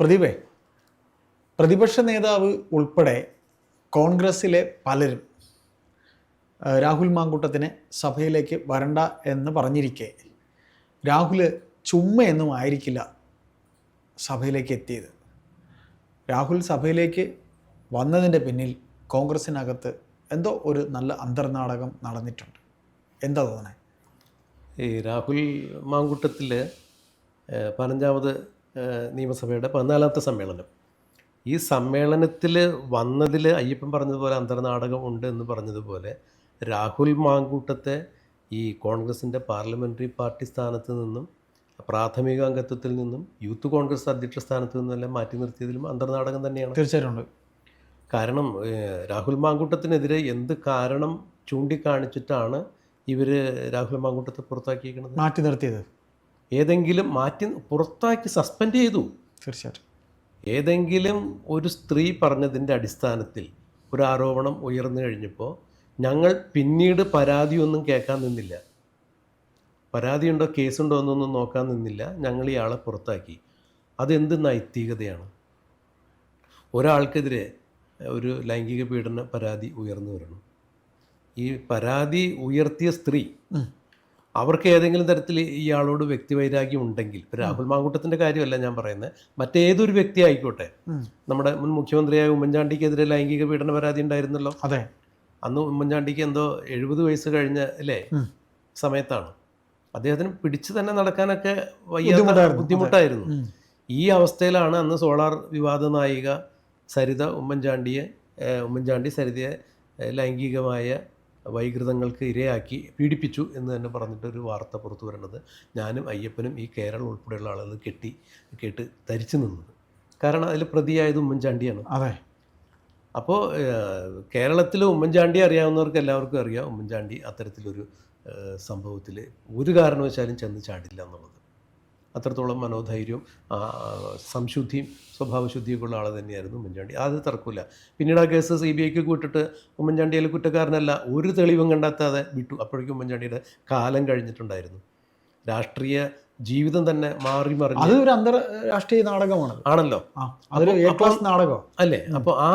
പ്രതിഭേ പ്രതിപക്ഷ നേതാവ് ഉൾപ്പെടെ കോൺഗ്രസ്സിലെ പലരും രാഹുൽ മാങ്കൂട്ടത്തിനെ സഭയിലേക്ക് വരണ്ട എന്ന് പറഞ്ഞിരിക്കെ. രാഹുൽ ചുമ്മയൊന്നും ആയിരിക്കില്ല സഭയിലേക്ക് എത്തിയത്. രാഹുൽ സഭയിലേക്ക് വന്നതിന്റെ പിന്നിൽ കോൺഗ്രസ്സിനകത്ത് എന്തോ ഒരു നല്ല അന്തർനാടകം നടന്നിട്ടുണ്ട്. എന്താ തോന്നണേ? ഈ രാഹുൽ മാങ്കൂട്ടത്തിൽ പതിനഞ്ചാമത് നിയമസഭയുടെ പതിനാലാമത്തെ സമ്മേളനം. ഈ സമ്മേളനത്തിൽ വന്നതിൽ അയ്യപ്പൻ പറഞ്ഞതുപോലെ അന്തർനാടകം ഉണ്ട് എന്ന് പറഞ്ഞതുപോലെ രാഹുൽ മാങ്കൂട്ടത്തെ ഈ കോൺഗ്രസിന്റെ പാർലമെന്ററി പാർട്ടി സ്ഥാനത്ത് നിന്നും പ്രാഥമിക അംഗത്വത്തിൽ നിന്നും യൂത്ത് കോൺഗ്രസ് അധ്യക്ഷ സ്ഥാനത്ത് നിന്നെല്ലാം മാറ്റി നിർത്തിയതിലും അന്തർനാടകം തന്നെയാണ്. തീർച്ചയായിട്ടും കാരണം രാഹുൽ മാങ്കൂട്ടത്തിനെതിരെ എന്ത് കാരണം ചൂണ്ടിക്കാണിച്ചിട്ടാണ് ഇവർ രാഹുൽ മാങ്കൂട്ടത്തെ പുറത്താക്കിയിരിക്കുന്നത് മാറ്റി നിർത്തിയത്. ഏതെങ്കിലും മാറ്റി പുറത്താക്കി സസ്പെൻഡ് ചെയ്തു. തീർച്ചയായിട്ടും. ഏതെങ്കിലും ഒരു സ്ത്രീ പറഞ്ഞതിന്റെ അടിസ്ഥാനത്തിൽ ഒരു ആരോപണം ഉയർന്നു കഴിഞ്ഞപ്പോൾ ഞങ്ങൾ പിന്നീട് പരാതിയൊന്നും കേൾക്കാൻ നിന്നില്ല. പരാതിയുണ്ടോ കേസുണ്ടോ എന്നൊന്നും നോക്കാൻ നിന്നില്ല. ഞങ്ങൾ ഇയാളെ പുറത്താക്കി. അതെന്ത് നൈതികതയാണ്? ഒരാൾക്കെതിരെ ഒരു ലൈംഗിക പീഡന പരാതി ഉയർന്നു വരണം. ഈ പരാതി ഉയർത്തിയ സ്ത്രീ. അവർക്ക് ഏതെങ്കിലും തരത്തിൽ ഇയാളോട് വ്യക്തിവൈരാഗ്യം ഉണ്ടെങ്കിൽ ഇപ്പം രാഹുൽ മാങ്കൂട്ടത്തിന്റെ കാര്യമല്ല ഞാൻ പറയുന്നത് മറ്റേതൊരു വ്യക്തി ആയിക്കോട്ടെ നമ്മുടെ മുൻ മുഖ്യമന്ത്രിയായ ഉമ്മൻചാണ്ടിക്കെതിരെ ലൈംഗിക പീഡന പരാതി ഉണ്ടായിരുന്നല്ലോ? അതെ. അന്ന് ഉമ്മൻചാണ്ടിക്ക് എന്തോ എഴുപത് വയസ്സ് കഴിഞ്ഞ അല്ലേ? സമയത്താണ്. അദ്ദേഹത്തിന് പിടിച്ചു തന്നെ നടക്കാനൊക്കെ ബുദ്ധിമുട്ടായിരുന്നു. ബുദ്ധിമുട്ടായിരുന്നു. ഈ അവസ്ഥയിലാണ് അന്ന് സോളാർ വിവാദ നായിക സരിത ഉമ്മൻചാണ്ടിയെ ഉമ്മൻചാണ്ടി സരിതയെ ലൈംഗികമായ വൈകൃതങ്ങൾക്ക് ഇരയാക്കി പീഡിപ്പിച്ചു എന്ന് തന്നെ പറഞ്ഞിട്ടൊരു വാർത്ത പുറത്തു വരേണ്ടത് ഞാനും അയ്യപ്പനും ഈ കേരളം ഉൾപ്പെടെയുള്ള ആളുകൾ കെട്ടി കേട്ട് ധരിച്ചു നിന്നത്. കാരണം അതിൽ പ്രതിയായത് ഉമ്മൻചാണ്ടിയാണ്. അതെ. അപ്പോൾ കേരളത്തിൽ ഉമ്മൻചാണ്ടി അറിയാവുന്നവർക്ക് എല്ലാവർക്കും അറിയാം. ഉമ്മൻചാണ്ടി അത്തരത്തിലൊരു സംഭവത്തിൽ ഒരു കാരണവശാലും ചെന്ന് ചാടില്ല എന്നുള്ളത്. അത്രത്തോളം മനോധൈര്യവും സംശുദ്ധിയും സ്വഭാവശുദ്ധിയൊക്കെ ഉള്ള ആൾ തന്നെയായിരുന്നു ഉമ്മൻചാണ്ടി. അത് തർക്കമില്ല പിന്നീട് ആ കേസ് സി ബി ഐക്ക് വിട്ടിട്ട് ഉമ്മൻചാണ്ടി അതിൽ കുറ്റക്കാരനല്ല ഒരു തെളിവും കണ്ടെത്താതെ വിട്ടു. അപ്പോഴേക്കും ഉമ്മൻചാണ്ടിയുടെ കാലം കഴിഞ്ഞിട്ടുണ്ടായിരുന്നു. രാഷ്ട്രീയ ജീവിതം തന്നെ മാറി മറിഞ്ഞു അതൊരു അന്തർരാഷ്ട്രീയ നാടകമാണ്. ആണല്ലോ. അതൊരു എ ക്ലാസ് നാടകം അല്ലേ? അപ്പോൾ ആ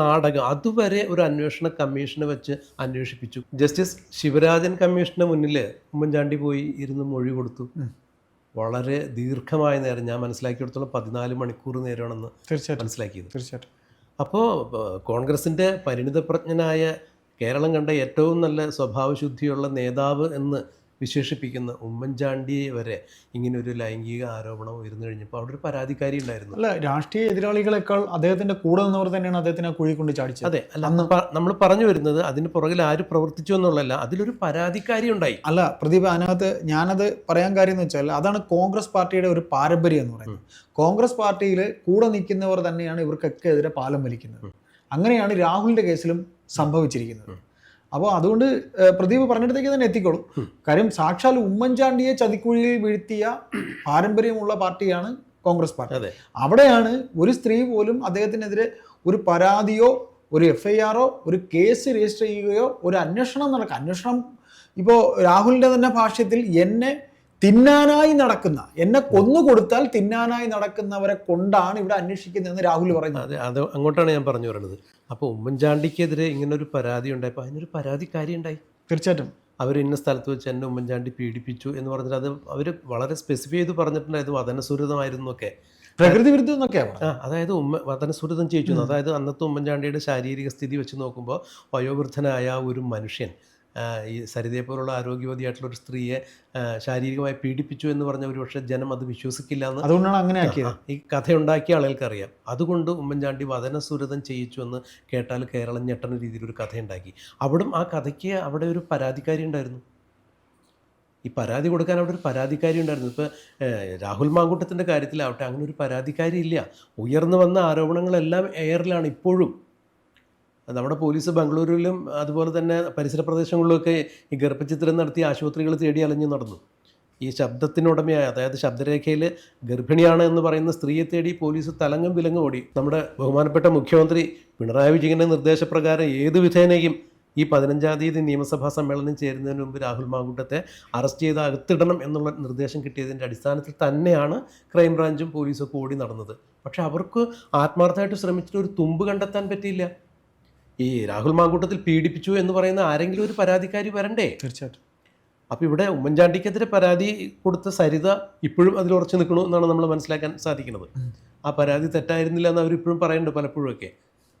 നാടകം അതുവരെ ഒരു അന്വേഷണ കമ്മീഷനെ വെച്ച് അന്വേഷിപ്പിച്ചു. ജസ്റ്റിസ് ശിവരാജൻ കമ്മീഷന് മുന്നിൽ ഉമ്മൻചാണ്ടി പോയി ഇരുന്ന് മൊഴി കൊടുത്തു. വളരെ ദീർഘമായ നേരം ഞാൻ മനസ്സിലാക്കിയെടുത്തോളം പതിനാല് മണിക്കൂർ നേരമാണെന്ന് തീർച്ചയായിട്ടും. മനസ്സിലാക്കിയത്. തീർച്ചയായിട്ടും. അപ്പോൾ കോൺഗ്രസിന്റെ പരിണിതപ്രജ്ഞനായ കേരളം കണ്ട ഏറ്റവും നല്ല സ്വഭാവശുദ്ധിയുള്ള നേതാവ് എന്ന് വിശേഷിപ്പിക്കുന്ന ഉമ്മൻചാണ്ടിയെ വരെ ഇങ്ങനെ ഒരു ലൈംഗിക ആരോപണം ഉയർന്നു കഴിഞ്ഞപ്പോൾ അവിടെ ഒരു പരാതിക്കാരി ഉണ്ടായിരുന്നു. അല്ല രാഷ്ട്രീയ എതിരാളികളെക്കാൾ അദ്ദേഹത്തിന്റെ കൂടെ നിന്നവർ തന്നെയാണ് അദ്ദേഹത്തിനെ കുഴി കൊണ്ട് ചാടിച്ചത്. അതെ അല്ല നമ്മൾ പറഞ്ഞു വരുന്നത് അതിന് പുറകിൽ ആര് പ്രവർത്തിച്ചു എന്നുള്ളതല്ല അതിലൊരു പരാതിക്കാരി ഉണ്ടായി. അല്ല പ്രദീപ് അതിനകത്ത് ഞാനത് പറയാൻ കാര്യം എന്ന് വെച്ചാൽ അതാണ് കോൺഗ്രസ് പാർട്ടിയുടെ ഒരു പാരമ്പര്യം എന്ന് പറയുന്നത്. കോൺഗ്രസ് പാർട്ടിയിൽ കൂടെ നിൽക്കുന്നവർ തന്നെയാണ് ഇവർക്കൊക്കെ എതിരെ പാലം വലിക്കുന്നത്. അങ്ങനെയാണ് രാഹുലിന്റെ കേസിലും സംഭവിച്ചിരിക്കുന്നത്. അപ്പോൾ അതുകൊണ്ട് പ്രദീപ് പറഞ്ഞിടത്തേക്ക് തന്നെ എത്തിക്കോളും. കാര്യം സാക്ഷാൽ ഉമ്മൻചാണ്ടിയെ ചതിക്കുഴിയിൽ വീഴ്ത്തിയ പാരമ്പര്യമുള്ള പാർട്ടിയാണ് കോൺഗ്രസ് പാർട്ടി. അതെ. അവിടെയാണ് ഒരു സ്ത്രീ പോലും അദ്ദേഹത്തിനെതിരെ ഒരു പരാതിയോ ഒരു എഫ് ഐ ആറോ ഒരു കേസ് രജിസ്റ്റർ ചെയ്യുകയോ ഒരു അന്വേഷണം നടക്കുക അന്വേഷണം ഇപ്പോൾ രാഹുലിന്റെ തന്നെ ഭാഷ്യത്തിൽ എന്നെ തിന്നാനായി നടക്കുന്ന എന്നെ കൊന്നു കൊടുത്താൽ തിന്നാനായി നടക്കുന്നവരെ കൊണ്ടാണ് ഇവിടെ അന്വേഷിക്കുന്നതെന്ന് രാഹുൽ പറയുന്നത്. അതെ അത് അങ്ങോട്ടാണ് ഞാൻ പറഞ്ഞു വരുന്നത്. അപ്പോൾ ഉമ്മൻചാണ്ടിക്കെതിരെ ഇങ്ങനെ ഒരു പരാതി ഉണ്ടായപ്പോൾ അതിനൊരു പരാതിക്കാരി ഉണ്ടായി. തീർച്ചയായിട്ടും. അവർ ഇന്ന സ്ഥലത്ത് വെച്ച് എന്നെ ഉമ്മൻചാണ്ടി പീഡിപ്പിച്ചു എന്ന് പറഞ്ഞിട്ട് അത് അവർ വളരെ സ്പെസിഫൈ ചെയ്ത് പറഞ്ഞിട്ടുണ്ടായിരുന്നു വതനസുരതമായിരുന്നു ഒക്കെ പ്രകൃതി വിരുദ്ധം എന്നൊക്കെയാണ് ആ അതായത് ഉമ്മ വതനസുരതം ചെയ്യിച്ചു. അതായത് അന്നത്തെ ഉമ്മൻചാണ്ടിയുടെ ശാരീരിക സ്ഥിതി വെച്ച് നോക്കുമ്പോൾ വയോവൃദ്ധനായ ഒരു മനുഷ്യൻ ഈ സരിതയെ പോലുള്ള ആരോഗ്യവതിയായിട്ടുള്ള ഒരു സ്ത്രീയെ ശാരീരികമായി പീഡിപ്പിച്ചു എന്ന് പറഞ്ഞ ഒരു പക്ഷേ ജനം അത് വിശ്വസിക്കില്ല എന്ന് അതുകൊണ്ടാണ് അങ്ങനെ ആക്കിയത് ഈ കഥയുണ്ടാക്കിയ ആളുകൾക്കറിയാം. അതുകൊണ്ട് ഉമ്മൻചാണ്ടി വതനസുരതം ചെയ്യിച്ചു എന്ന് കേട്ടാൽ കേരളം ഞെട്ടുന്ന രീതിയിൽ ഒരു കഥയുണ്ടാക്കി. അവിടും ആ കഥയ്ക്ക് അവിടെ ഒരു പരാതിക്കാരി ഉണ്ടായിരുന്നു. ഈ പരാതി കൊടുക്കാൻ അവിടെ ഒരു പരാതിക്കാരി ഉണ്ടായിരുന്നു. ഇപ്പോൾ രാഹുൽ മാങ്കൂട്ടത്തിന്റെ കാര്യത്തിലാവട്ടെ അങ്ങനെ ഒരു പരാതിക്കാരി ഇല്ല. ഉയർന്നു വന്ന ആരോപണങ്ങളെല്ലാം എയറിലാണ് ഇപ്പോഴും. നമ്മുടെ പോലീസ് ബംഗളൂരുവിലും അതുപോലെ തന്നെ പരിസര പ്രദേശങ്ങളിലൊക്കെ ഈ ഗർഭചിത്രം നടത്തി ആശുപത്രികൾ തേടി അലഞ്ഞു നടന്നു. ഈ ശബ്ദത്തിനുടമയായ അതായത് ശബ്ദരേഖയിൽ ഗർഭിണിയാണ് എന്ന് പറയുന്ന സ്ത്രീയെ തേടി പോലീസ് തലങ്ങും വിലങ്ങും ഓടി. നമ്മുടെ ബഹുമാനപ്പെട്ട മുഖ്യമന്ത്രി പിണറായി വിജയന്റെ നിർദ്ദേശപ്രകാരം ഏത് വിധേനയും ഈ പതിനഞ്ചാം തീയതി നിയമസഭാ സമ്മേളനം ചേരുന്നതിന് മുമ്പ് രാഹുൽ മാങ്കൂട്ടത്തെ അറസ്റ്റ് ചെയ്ത് അകത്തിടണം എന്നുള്ള നിർദ്ദേശം കിട്ടിയതിന്റെ അടിസ്ഥാനത്തിൽ തന്നെയാണ് ക്രൈംബ്രാഞ്ചും പോലീസും ഒക്കെ ഓടി നടന്നത്. പക്ഷേ അവർക്ക് ആത്മാർത്ഥമായിട്ട് ശ്രമിച്ചിട്ട് ഒരു തുമ്പ് കണ്ടെത്താൻ പറ്റിയില്ല. ഈ രാഹുൽ മാങ്കൂട്ടത്തിൽ പീഡിപ്പിച്ചു എന്ന് പറയുന്ന ആരെങ്കിലും ഒരു പരാതിക്കാരി വരണ്ടേ? തീർച്ചയായിട്ടും. അപ്പോൾ ഇവിടെ ഉമ്മൻചാണ്ടിക്കെതിരെ പരാതി കൊടുത്ത സരിത ഇപ്പോഴും അതിൽ ഉറച്ചു നിൽക്കണു എന്നാണ് നമ്മൾ മനസ്സിലാക്കാൻ സാധിക്കുന്നത്. ആ പരാതി തെറ്റായിരുന്നില്ല എന്ന് അവരിപ്പോഴും പറയുന്നുണ്ട് പലപ്പോഴുമൊക്കെ.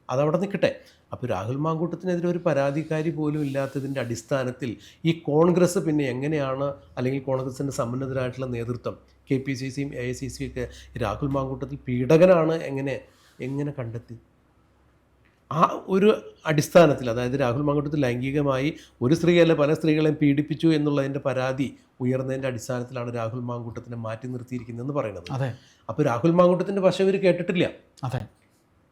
അതവിടെ നിൽക്കട്ടെ. അപ്പോൾ രാഹുൽ മാങ്കൂട്ടത്തിനെതിരെ ഒരു പരാതിക്കാരി പോലും ഇല്ലാത്തതിന്റെ അടിസ്ഥാനത്തിൽ ഈ കോൺഗ്രസ് പിന്നെ എങ്ങനെയാണ് അല്ലെങ്കിൽ കോൺഗ്രസിന്റെ സമ്മന്നതരായിട്ടുള്ള നേതൃത്വം കെ പി സി സിയും എ ഐ സി സിയും ഒക്കെ രാഹുൽ മാങ്കൂട്ടത്തിൽ പീഡകനാണ് എങ്ങനെ എങ്ങനെ കണ്ടെത്തി? ആ ഒരു അടിസ്ഥാനത്തിൽ അതായത് രാഹുൽ മാങ്കൂട്ടത്തിൽ ലൈംഗികമായി ഒരു സ്ത്രീയല്ല പല സ്ത്രീകളെയും പീഡിപ്പിച്ചു എന്നുള്ളതിന്റെ പരാതി ഉയർന്നതിന്റെ അടിസ്ഥാനത്തിലാണ് രാഹുൽ മാങ്കൂട്ടത്തിനെ മാറ്റി നിർത്തിയിരിക്കുന്നതെന്ന് പറയുന്നത്. അതെ. അപ്പോൾ രാഹുൽ മാങ്കൂട്ടത്തിന്റെ വശം ഇവർ കേട്ടിട്ടില്ല. അതെ.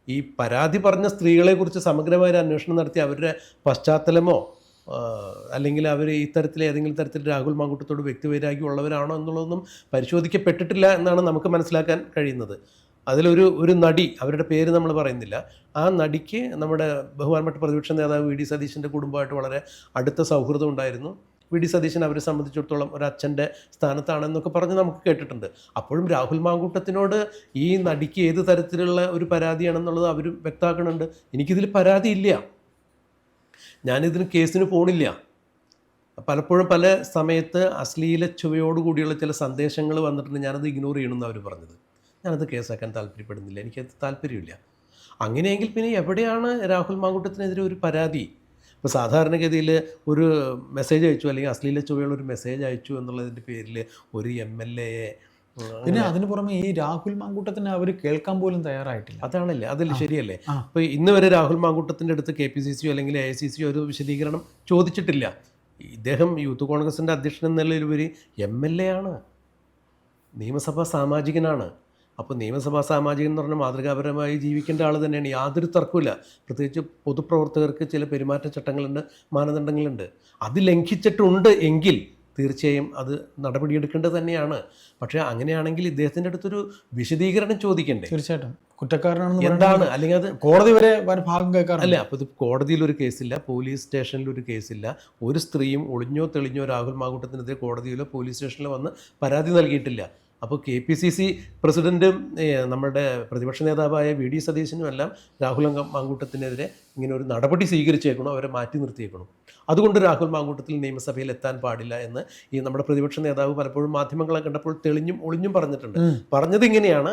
ഈ പരാതി പറഞ്ഞ സ്ത്രീകളെക്കുറിച്ച് സമഗ്രമായ ഒരു അന്വേഷണം നടത്തി അവരുടെ പശ്ചാത്തലമോ അല്ലെങ്കിൽ അവർ ഇത്തരത്തിൽ ഏതെങ്കിലും തരത്തിൽ രാഹുൽ മാങ്കൂട്ടത്തോട് വ്യക്തിവൈരാഗ്യം ഉള്ളവരാണോ എന്നുള്ളതൊന്നും പരിശോധിക്കപ്പെട്ടിട്ടില്ല എന്നാണ് നമുക്ക് മനസ്സിലാക്കാൻ കഴിയുന്നത്. അതിലൊരു ഒരു നടി അവരുടെ പേര് നമ്മൾ പറയുന്നില്ല. ആ നടിക്ക് നമ്മുടെ ബഹുമാനപ്പെട്ട പ്രതിപക്ഷ നേതാവ് വി ഡി സതീശന്റെ കുടുംബമായിട്ട് വളരെ അടുത്ത സൗഹൃദം ഉണ്ടായിരുന്നു. വി ഡി സതീശൻ അവരെ സംബന്ധിച്ചിടത്തോളം ഒരു അച്ഛന്റെ സ്ഥാനത്താണെന്നൊക്കെ പറഞ്ഞ് നമുക്ക് കേട്ടിട്ടുണ്ട്. അപ്പോഴും രാഹുൽ മാങ്കൂട്ടത്തിനോട് ഈ നടിക്ക് ഏത് തരത്തിലുള്ള ഒരു പരാതിയാണെന്നുള്ളത് അവർ വ്യക്തമാക്കുന്നുണ്ട്. എനിക്കിതിൽ പരാതിയില്ല ഞാനിതിന് കേസിന് പോണില്ല. പലപ്പോഴും പല സമയത്ത് അശ്ലീല ചുവയോടുകൂടിയുള്ള ചില സന്ദേശങ്ങൾ വന്നിട്ടുണ്ട്. ഞാനത് ഇഗ്നോർ ചെയ്യണമെന്ന് അവർ പറഞ്ഞത്. ഞാനത് കേസാക്കാൻ താല്പര്യപ്പെടുന്നില്ല. എനിക്കത് താല്പര്യമില്ല. അങ്ങനെയെങ്കിൽ പിന്നെ എവിടെയാണ് രാഹുൽ മാങ്കൂട്ടത്തിനെതിരെ ഒരു പരാതി? ഇപ്പോൾ സാധാരണഗതിയിൽ ഒരു മെസ്സേജ് അയച്ചു അല്ലെങ്കിൽ അശ്ലീല ചൊവ്വയുള്ള ഒരു മെസ്സേജ് അയച്ചു എന്നുള്ളതിന്റെ പേരിൽ ഒരു എം എൽ എയെ പിന്നെ അതിന് പുറമെ ഈ രാഹുൽ മാങ്കൂട്ടത്തിനെ അവർ കേൾക്കാൻ പോലും തയ്യാറായിട്ടില്ല. അതാണല്ലേ. അതിൽ ശരിയല്ലേ. അപ്പോൾ ഇന്ന് വരെ രാഹുൽ മാങ്കൂട്ടത്തിന്റെ അടുത്ത് കെ പി സി സിയോ അല്ലെങ്കിൽ എ ഐ സി സിയോ ഒരു വിശദീകരണം ചോദിച്ചിട്ടില്ല. ഇദ്ദേഹം യൂത്ത് കോൺഗ്രസിന്റെ അധ്യക്ഷൻ എന്നുള്ളതിലുപരി എം എൽ എ ആണ്. നിയമസഭാ സാമാജികനാണ്. അപ്പോൾ നിയമസഭാ സാമാജികൻ എന്ന് പറഞ്ഞാൽ മാതൃകാപരമായി ജീവിക്കേണ്ട ആൾ തന്നെയാണ്. യാതൊരു തർക്കമില്ല പ്രത്യേകിച്ച് പൊതുപ്രവർത്തകർക്ക് ചില പെരുമാറ്റച്ചട്ടങ്ങളുണ്ട് മാനദണ്ഡങ്ങളുണ്ട്. അത് ലംഘിച്ചിട്ടുണ്ട് എങ്കിൽ തീർച്ചയായും അത് നടപടിയെടുക്കേണ്ടത് തന്നെയാണ്. പക്ഷേ അങ്ങനെയാണെങ്കിൽ ഇദ്ദേഹത്തിന്റെ അടുത്തൊരു വിശദീകരണം ചോദിക്കണ്ടേ? തീർച്ചയായിട്ടും. കുറ്റക്കാരനാണെന്ന് എന്താണ്? അല്ലെങ്കിൽ അത് കോടതി വരെ ഭാഗം കേൾക്കാറില്ല അല്ല അപ്പോൾ ഇത് കോടതിയിൽ ഒരു കേസില്ല പോലീസ് സ്റ്റേഷനിൽ ഒരു കേസില്ല. ഒരു സ്ത്രീയും ഒളിഞ്ഞോ തെളിഞ്ഞോ രാഹുൽ മാങ്കൂട്ടത്തിനെതിരെ കോടതിയിലോ പോലീസ് സ്റ്റേഷനിലോ വന്ന് പരാതി നൽകിയിട്ടില്ല. അപ്പോൾ കെ പി സി സി പ്രസിഡന്റും നമ്മുടെ പ്രതിപക്ഷ നേതാവായ വി ഡി സതീശനും എല്ലാം രാഹുൽ മാങ്കൂട്ടത്തിനെതിരെ ഇങ്ങനെ ഒരു നടപടി സ്വീകരിച്ചേക്കണം അവരെ മാറ്റി നിർത്തിയേക്കണം. അതുകൊണ്ട് രാഹുൽ മാങ്കൂട്ടത്തിൽ നിയമസഭയിൽ എത്താൻ പാടില്ല എന്ന് ഈ നമ്മുടെ പ്രതിപക്ഷ നേതാവ് പലപ്പോഴും മാധ്യമങ്ങളെ കണ്ടപ്പോൾ തെളിഞ്ഞും ഒളിഞ്ഞും പറഞ്ഞിട്ടുണ്ട്. പറഞ്ഞത് ഇങ്ങനെയാണ്.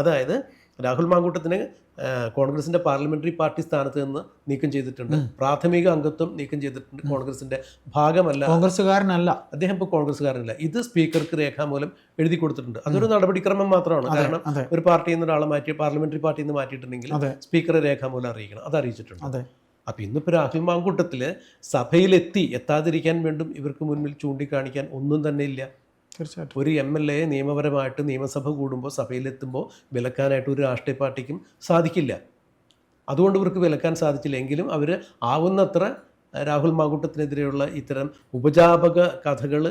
അതായത് രാഹുൽ മാങ്കൂട്ടത്തിന് കോൺഗ്രസിന്റെ പാർലമെന്ററി പാർട്ടി സ്ഥാനത്ത് നിന്ന് നീക്കം ചെയ്തിട്ടുണ്ട്. പ്രാഥമിക അംഗത്വം നീക്കം ചെയ്തിട്ടുണ്ട് കോൺഗ്രസിന്റെ ഭാഗമല്ല. കോൺഗ്രസ്സുകാരനല്ല. അദ്ദേഹം ഇപ്പോൾ കോൺഗ്രസ്സുകാരനല്ല. ഇത് സ്പീക്കർക്ക് രേഖാമൂലം എഴുതി കൊടുത്തിട്ടുണ്ട്. അതൊരു നടപടിക്രമം മാത്രമാണ്. കാരണം ഒരു പാർട്ടിയിൽ നിന്ന് ഒരാളെ മാറ്റി പാർലമെന്ററി പാർട്ടിയിൽ നിന്ന് മാറ്റിയിട്ടുണ്ടെങ്കിൽ സ്പീക്കറെ രേഖാമൂലം അറിയിക്കണം. അത് അറിയിച്ചിട്ടുണ്ട്. അപ്പൊ അപ്പോൾ ഇന്നിപ്പോൾ രാഹുൽ മാങ്കൂട്ടത്തിൽ സഭയിലെത്തി എത്താതിരിക്കാൻ വേണ്ടും ഇവർക്ക് മുന്നിൽ ചൂണ്ടിക്കാണിക്കാൻ ഒന്നും തന്നെ ഇല്ല. തീർച്ചയായിട്ടും. ഒരു എം എൽ എ നിയമപരമായിട്ട് നിയമസഭ കൂടുമ്പോൾ സഭയിലെത്തുമ്പോൾ വിലക്കാനായിട്ട് ഒരു രാഷ്ട്രീയ പാർട്ടിക്കും സാധിക്കില്ല. അതുകൊണ്ട് ഇവർക്ക് വിലക്കാൻ സാധിച്ചില്ല. എങ്കിലും അവർ ആവുന്നത്ര രാഹുൽ മാങ്കൂട്ടത്തിനെതിരെയുള്ള ഇത്തരം ഉപജാപക കഥകൾ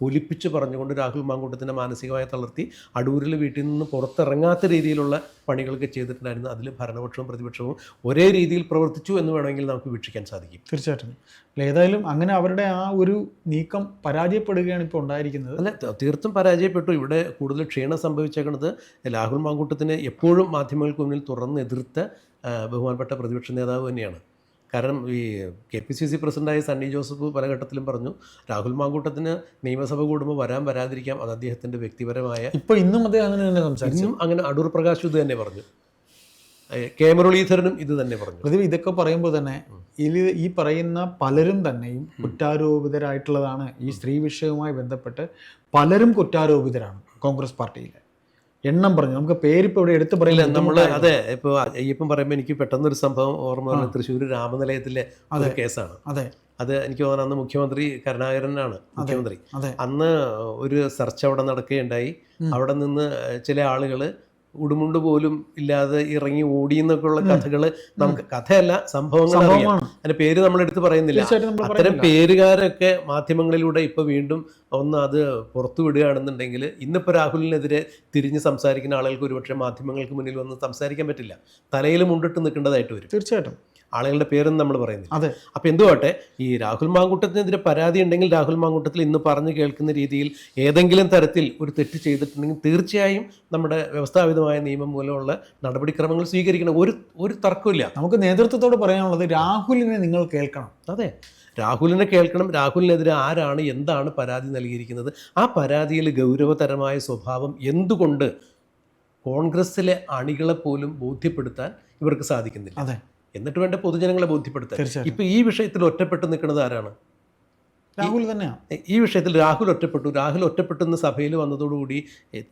പൊലിപ്പിച്ച് പറഞ്ഞുകൊണ്ട് രാഹുൽ മാങ്കൂട്ടത്തിന്റെ മാനസികമായി തളർത്തി അടൂരിൽ വീട്ടിൽ നിന്ന് പുറത്തിറങ്ങാത്ത രീതിയിലുള്ള പണികളൊക്കെ ചെയ്തിട്ടുണ്ടായിരുന്നു. അതിൽ ഭരണപക്ഷവും പ്രതിപക്ഷവും ഒരേ രീതിയിൽ പ്രവർത്തിച്ചു എന്ന് വേണമെങ്കിൽ നമുക്ക് വീക്ഷിക്കാൻ സാധിക്കും. തീർച്ചയായിട്ടും. അല്ല, ഏതായാലും അങ്ങനെ അവരുടെ ആ ഒരു നീക്കം പരാജയപ്പെടുകയാണ് ഇപ്പോൾ ഉണ്ടായിരിക്കുന്നത്. അല്ല തീർത്തും പരാജയപ്പെട്ടു. ഇവിടെ കൂടുതൽ ക്ഷീണം സംഭവിച്ചേക്കുന്നത് രാഹുൽ മാങ്കൂട്ടത്തിനെ എപ്പോഴും മാധ്യമങ്ങൾക്ക് മുന്നിൽ തുറന്ന് എതിർത്ത ബഹുമാനപ്പെട്ട പ്രതിപക്ഷ നേതാവ് തന്നെയാണ്. കാരണം ഈ കെ പി സി സി പ്രസിഡന്റായ സണ്ണി ജോസഫ് പല ഘട്ടത്തിലും പറഞ്ഞു രാഹുൽ മാങ്കൂട്ടത്തിന് നിയമസഭ കൂടുമ്പോൾ വരാൻ വരാതിരിക്കാം അത് അദ്ദേഹത്തിന്റെ വ്യക്തിപരമായ ഇപ്പൊ ഇന്നും അദ്ദേഹം അങ്ങനെ തന്നെ സംസാരിച്ചു. ഇന്നും അങ്ങനെ അടൂർ പ്രകാശ് ഇത് തന്നെ പറഞ്ഞു. കെ മുരളീധരനും ഇത് തന്നെ പറഞ്ഞു. പ്രതിഭ ഇതൊക്കെ പറയുമ്പോൾ തന്നെ ഇതിൽ ഈ പറയുന്ന പലരും തന്നെയും കുറ്റാരോപിതരായിട്ടുള്ളതാണ് ഈ സ്ത്രീ വിഷയവുമായി ബന്ധപ്പെട്ട് പലരും കുറ്റാരോപിതരാണ് കോൺഗ്രസ് പാർട്ടിയിൽ എണ്ണം പറഞ്ഞു. നമുക്ക് പേരിപ്പോൾ ഇവിടെ എടുത്തു പറയില്ല നമ്മൾ അതെ ഇപ്പോൾ അയ്യപ്പം പറയുമ്പോൾ എനിക്ക് പെട്ടെന്നൊരു സംഭവം ഓർമ്മ വരുന്നത് തൃശ്ശൂർ രാമനിലയത്തിലെ ഒരു കേസാണ്. അതെ. അത് എനിക്ക് തോന്നുന്നു അന്ന് മുഖ്യമന്ത്രി കരുണാകരനാണ് മുഖ്യമന്ത്രി. അതെ. അന്ന് ഒരു സെർച്ച് അവിടെ നടക്കുകയുണ്ടായി. അവിടെ നിന്ന് ചില ആളുകൾ ഉടുമുണ്ട് പോലും ഇല്ലാതെ ഇറങ്ങി ഓടി എന്നൊക്കെയുള്ള കഥകൾ നമുക്ക് കഥയല്ല സംഭവങ്ങൾ അതിന്റെ പേര് നമ്മൾ എടുത്ത് പറയുന്നില്ല. അത്തരം പേരുകാരൊക്കെ മാധ്യമങ്ങളിലൂടെ ഇപ്പൊ വീണ്ടും ഒന്ന് അത് പുറത്തു വിടുകയാണെന്നുണ്ടെങ്കിൽ ഇന്നിപ്പോൾ രാഹുലിനെതിരെ തിരിഞ്ഞ് സംസാരിക്കുന്ന ആളുകൾക്ക് ഒരുപക്ഷെ മാധ്യമങ്ങൾക്ക് മുന്നിൽ വന്ന് സംസാരിക്കാൻ പറ്റില്ല. തലയിൽ മുണ്ടിട്ട് നിൽക്കേണ്ടതായിട്ട് വരും. തീർച്ചയായിട്ടും. ആളുകളുടെ പേരൊന്നും നമ്മൾ പറയുന്നില്ല. അതെ. അപ്പോൾ എന്തുവാട്ടെ ഈ രാഹുൽ മാങ്കൂട്ടത്തിനെതിരെ പരാതി ഉണ്ടെങ്കിൽ രാഹുൽ മാങ്കൂട്ടത്തിൽ ഇന്ന് പറഞ്ഞു കേൾക്കുന്ന രീതിയിൽ ഏതെങ്കിലും തരത്തിൽ ഒരു തെറ്റ് ചെയ്തിട്ടുണ്ടെങ്കിൽ തീർച്ചയായും നമ്മുടെ വ്യവസ്ഥാപിതമായ നിയമം മൂലമുള്ള നടപടിക്രമങ്ങൾ സ്വീകരിക്കണം. ഒരു ഒരു തർക്കമില്ല നമുക്ക് നേതൃത്വത്തോട് പറയാനുള്ളത് രാഹുലിനെ നിങ്ങൾ കേൾക്കണം. അതെ. രാഹുലിനെ കേൾക്കണം. രാഹുലിനെതിരെ ആരാണ് എന്താണ് പരാതി നൽകിയിരിക്കുന്നത്? ആ പരാതിയിൽ ഗൗരവതരമായ സ്വഭാവം എന്തുകൊണ്ട് കോൺഗ്രസ്സിലെ അണികളെ പോലും ബോധ്യപ്പെടുത്താൻ ഇവർക്ക് സാധിക്കുന്നില്ല? അതെ. എന്നിട്ട് വേണ്ട പൊതുജനങ്ങളെ ബോധ്യപ്പെടുത്താൻ. ഇപ്പൊ ഈ വിഷയത്തിൽ ഒറ്റപ്പെട്ട് നിൽക്കുന്നത് ആരാണ്? രാഹുൽ തന്നെയാണ് ഈ വിഷയത്തിൽ രാഹുൽ ഒറ്റപ്പെട്ടു. രാഹുൽ ഒറ്റപ്പെട്ടെന്ന് സഭയിൽ വന്നതോടുകൂടി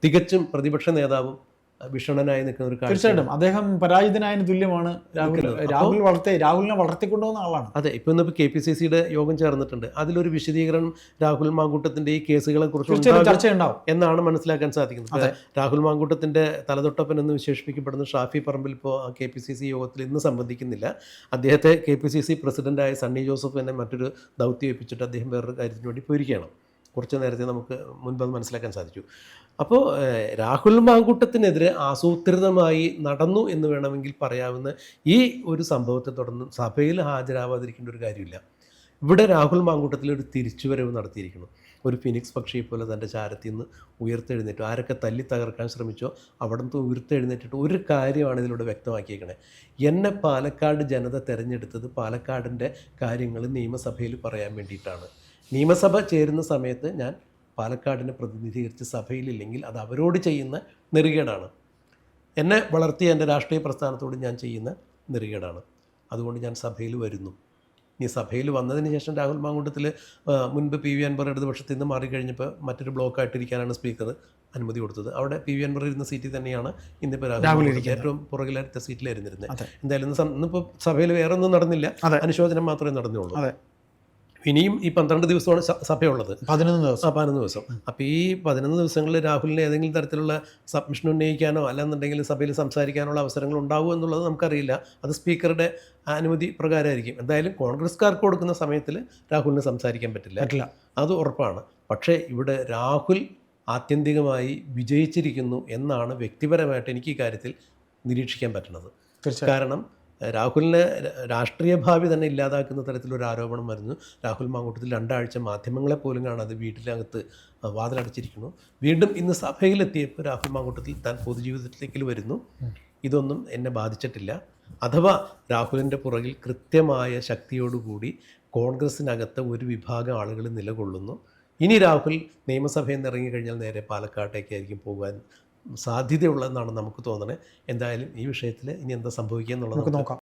തികച്ചും പ്രതിപക്ഷ നേതാവും അഹ്, വിഷണ്ണനായി നിൽക്കുന്ന ഒരു തീർച്ചയായിട്ടും. അദ്ദേഹം പരാജിതനായതിന് തുല്യമാണ് രാഹുൽ. രാഹുൽ വളർത്തി രാഹുലിനെ വളർത്തിക്കൊണ്ടുവന്ന ആളാണ്. അതെ ഇപ്പൊ ഇന്നിപ്പോ കെ പി സി സിയുടെ യോഗം ചേർന്നിട്ടുണ്ട്. അതിലൊരു വിശദീകരണം രാഹുൽ മാങ്കൂട്ടത്തിന്റെ ഈ കേസുകളെ കുറിച്ച് ചർച്ചയുണ്ടാവും. എന്നാണ് മനസ്സിലാക്കാൻ സാധിക്കുന്നത്. അതെ. രാഹുൽ മാങ്കൂട്ടത്തിന്റെ തലതൊട്ടപ്പൻ എന്ന് വിശേഷിപ്പിക്കപ്പെടുന്ന ഷാഫി പറമ്പിൽ ഇപ്പോൾ കെ പി സി സി യോഗത്തിൽ ഇന്ന് സംബന്ധിക്കുന്നില്ല. അദ്ദേഹത്തെ കെ പി സി സി പ്രസിഡന്റായ സണ്ണി ജോസഫ് എന്നെ മറ്റൊരു ദൗത്യം ഏൽപ്പിച്ചിട്ട് അദ്ദേഹം വേറൊരു കാര്യത്തിന് വേണ്ടി പോയിരിക്കുകയാണ്. കുറച്ച് നേരത്തെ നമുക്ക് മുൻപ് മനസ്സിലാക്കാൻ സാധിച്ചു. അപ്പോൾ രാഹുൽ മാങ്കൂട്ടത്തിനെതിരെ ആസൂത്രിതമായി നടന്നു എന്ന് വേണമെങ്കിൽ പറയാവുന്ന ഈ ഒരു സംഭവത്തെ തുടർന്ന് സഭയിൽ ഹാജരാവാതിരിക്കേണ്ട ഒരു കാര്യമില്ല. ഇവിടെ രാഹുൽ മാങ്കൂട്ടത്തിൽ ഒരു തിരിച്ചുവരവ് നടത്തിയിരിക്കുന്നു. ഒരു ഫിനിക്സ് പക്ഷിയെ പോലെ തന്റെ ചാരത്തിൽ നിന്ന് ഉയർത്തെഴുന്നേറ്റു. ആരൊക്കെ തല്ലി തകർക്കാൻ ശ്രമിച്ചോ അവിടെ നിന്ന് ഉയർത്തെഴുന്നേറ്റിട്ട് ഒരു കാര്യമാണ് ഇതിലൂടെ വ്യക്തമാക്കിയേക്കണേ. എന്നെ പാലക്കാട് ജനത തിരഞ്ഞെടുത്തത് പാലക്കാടിന്റെ കാര്യങ്ങൾ നിയമസഭയിൽ പറയാൻ വേണ്ടിയിട്ടാണ്. നിയമസഭ ചേരുന്ന സമയത്ത് ഞാൻ പാലക്കാടിനെ പ്രതിനിധീകരിച്ച് സഭയിലില്ലെങ്കിൽ അത് അവരോട് ചെയ്യുന്ന നെറുകേടാണ്. എന്നെ വളർത്തിയ എന്റെ രാഷ്ട്രീയ പ്രസ്ഥാനത്തോട് ഞാൻ ചെയ്യുന്ന നെറുകേടാണ്. അതുകൊണ്ട് ഞാൻ സഭയിൽ വരുന്നു. ഇനി സഭയിൽ വന്നതിന് ശേഷം രാഹുൽ മാങ്കുട്ടത്തിൽ മുൻപ് പി വി അൻവർ ഇടതുപക്ഷത്തിൽ നിന്ന് മാറിക്കഴിഞ്ഞപ്പോൾ മറ്റൊരു ബ്ലോക്കായിട്ടിരിക്കാനാണ് സ്പീക്കർ അനുമതി കൊടുത്തത്. അവിടെ പി വി അൻവർ ഇരുന്ന സീറ്റിൽ തന്നെയാണ് ഇന്നിപ്പോൾ രാഹുൽ ഏറ്റവും പുറകിലടുത്ത സീറ്റിലായിരുന്നിരുന്നത് എന്തായാലും ഇന്ന് ഇന്നിപ്പോൾ സഭയിൽ വേറെ ഒന്നും നടന്നില്ല. അനുശോചനം മാത്രമേ നടന്നുള്ളൂ. ഇനിയും ഈ പന്ത്രണ്ട് ദിവസമാണ് സഭയുള്ളത്. പതിനൊന്ന് ദിവസം. ആ പതിനൊന്ന് ദിവസം. അപ്പോൾ ഈ പതിനൊന്ന് ദിവസങ്ങളിൽ രാഹുലിനെ ഏതെങ്കിലും തരത്തിലുള്ള സബ്മിഷൻ ഉന്നയിക്കാനോ അല്ലെന്നുണ്ടെങ്കിൽ സഭയിൽ സംസാരിക്കാനുള്ള അവസരങ്ങൾ ഉണ്ടാവുമോ എന്നുള്ളത് നമുക്കറിയില്ല. അത് സ്പീക്കറുടെ അനുമതി പ്രകാരമായിരിക്കും. എന്തായാലും കോൺഗ്രസ്കാർക്ക് കൊടുക്കുന്ന സമയത്തിൽ രാഹുലിന് സംസാരിക്കാൻ പറ്റില്ല. പറ്റില്ല. അത് ഉറപ്പാണ്. പക്ഷേ ഇവിടെ രാഹുൽ ആത്യന്തികമായി വിജയിച്ചിരിക്കുന്നു എന്നാണ് വ്യക്തിപരമായിട്ട് എനിക്ക് ഈ കാര്യത്തിൽ നിരീക്ഷിക്കാൻ പറ്റുന്നത്. കാരണം രാഹുലിനെ രാഷ്ട്രീയ ഭാവി തന്നെ ഇല്ലാതാക്കുന്ന തരത്തിലൊരു ആരോപണം വരുന്നു. രാഹുൽ മാങ്കൂട്ടത്തിൽ രണ്ടാഴ്ച മാധ്യമങ്ങളെ പോലും കാണാതെ വീട്ടിലകത്ത് വാതിലടച്ചിരിക്കുന്നു. വീണ്ടും ഇന്ന് സഭയിലെത്തിയപ്പോൾ രാഹുൽ മാങ്കൂട്ടത്തിൽ താൻ പൊതുജീവിതത്തിലേക്ക് വരുന്നു. ഇതൊന്നും എന്നെ ബാധിച്ചിട്ടില്ല. അഥവാ രാഹുലിന്റെ പുറകിൽ കൃത്യമായ ശക്തിയോടുകൂടി കോൺഗ്രസിനകത്ത് ഒരു വിഭാഗം ആളുകൾ നിലകൊള്ളുന്നു. ഇനി രാഹുൽ നിയമസഭയിൽ നിന്ന് ഇറങ്ങിക്കഴിഞ്ഞാൽ നേരെ പാലക്കാട്ടേക്കായിരിക്കും പോകാൻ സാധ്യതയുള്ളതെന്നാണ് നമുക്ക് തോന്നുന്നത്. എന്തായാലും ഈ വിഷയത്തിൽ ഇനി എന്താ സംഭവിക്കുക എന്നുള്ളത് നമുക്ക് നോക്കാം.